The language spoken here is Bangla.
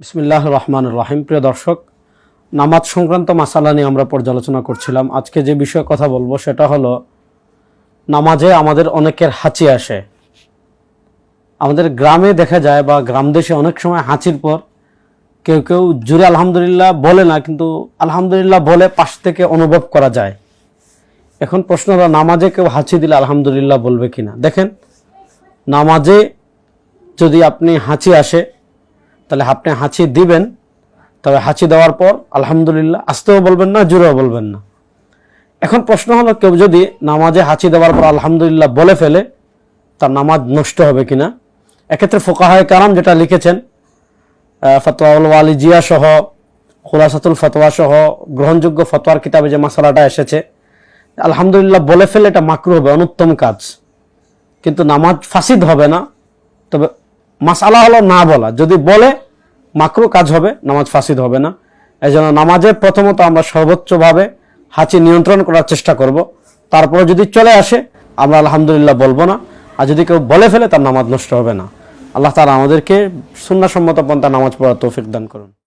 বিসমিল্লাহ রহমান রাহিম। প্রিয় দর্শক, নামাজ সংক্রান্ত মাসালা নিয়ে আমরা পর্যালোচনা করছিলাম। আজকে যে বিষয়ে কথা বলব সেটা হলো, নামাজে আমাদের অনেকের হাঁচি আসে। আমাদের গ্রামে দেখা যায় বা গ্রাম দেশে অনেক সময় হাঁচির পর কেউ কেউ জুড়ে আলহামদুলিল্লাহ বলে না, কিন্তু আলহামদুলিল্লাহ বলে পাশ থেকে অনুভব করা যায়। এখন প্রশ্ন হলো, নামাজে কেউ হাঁচি দিলে আলহামদুলিল্লাহ বলবে কিনা? দেখেন, নামাজে যদি আপনি হাঁচি আসে তাহলে আপনি হাঁচি দিবেন, তবে হাঁচি দেওয়ার পর আলহামদুলিল্লাহ আসতেও বলবেন না জুড়েও বলবেন না। এখন প্রশ্ন হলো, কেউ যদি নামাজে হাঁচি দেওয়ার পর আলহামদুলিল্লাহ বলে ফেলে, তার নামাজ নষ্ট হবে কিনা? এক্ষেত্রে ফোকাহায় কারাম যেটা লিখেছেন ফতোয়াউল ওয়ালি জিয়া সহ, খুলাসাতুল ফতোয়া সহ, গ্রহণযোগ্য ফতোয়ার কিতাবে যে মশালাটা এসেছে, আলহামদুলিল্লাহ বলে ফেলে এটা মাকরু হবে, অনুত্তম কাজ। কিন্তু নামাজ ফাসিদ হবে না, তবে মাসালা হলো না বলা। যদি বলে মাকরু কাজ হবে, নামাজ ফাসিদ হবে না। এই জন্য নামাজে প্রথমত আমরা সর্বোচ্চভাবে হাঁচি নিয়ন্ত্রণ করার চেষ্টা করব। তারপরে যদি চলে আসে, আমরা আলহামদুলিল্লাহ বলব না। আর যদি কেউ বলে ফেলে, তার নামাজ নষ্ট হবে না। আল্লাহ তালা আমাদেরকে সুন্নাসম্মত পন্থা নামাজ পড়ার তৌফিক দান করুন।